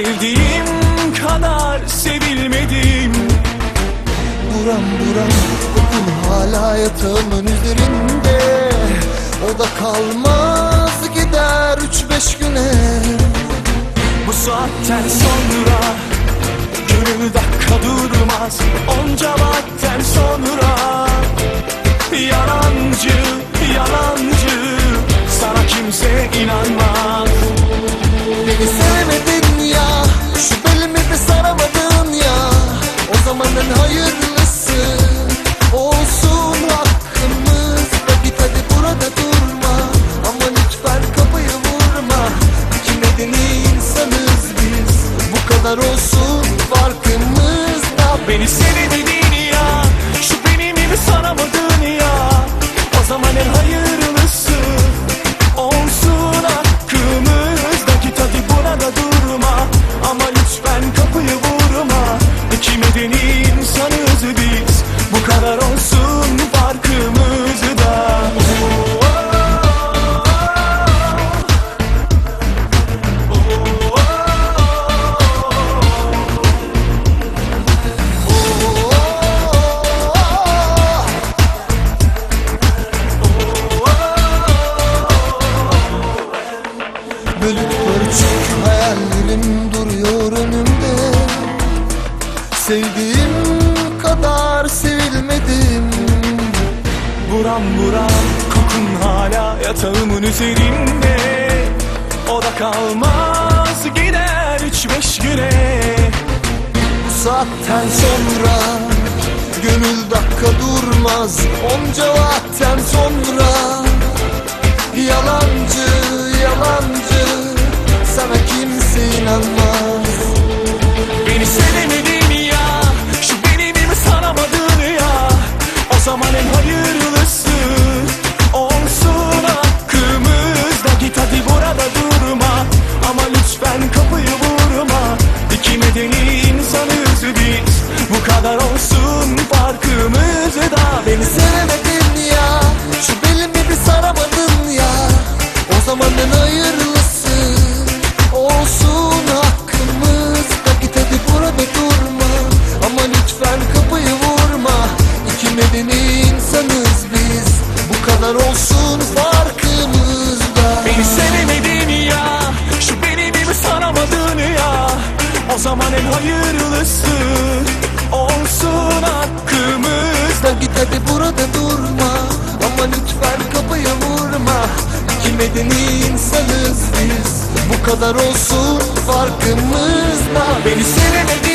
Sevdiğim kadar sevilmedim. Buram buram kokun hala yatağımın üzerinde. O da kalmaz gider üç beş güne. Bu saatten sonra gönül dakika durmaz. Onca vakten sonra Yalancı, yalancı. Sana kimse inanmaz. beni city. Sevdiğim kadar sevilmedim. Buram buram kokun hala yatağımın üzerinde. O da kalmaz gider üç beş güne. Bu saatten sonra gönül dakika durmaz. Onca vakten sonra kadar olsun farkımız da Beni sevmek medeni insanız biz? Bu kadar olsun farkımız da. Beni sevemedin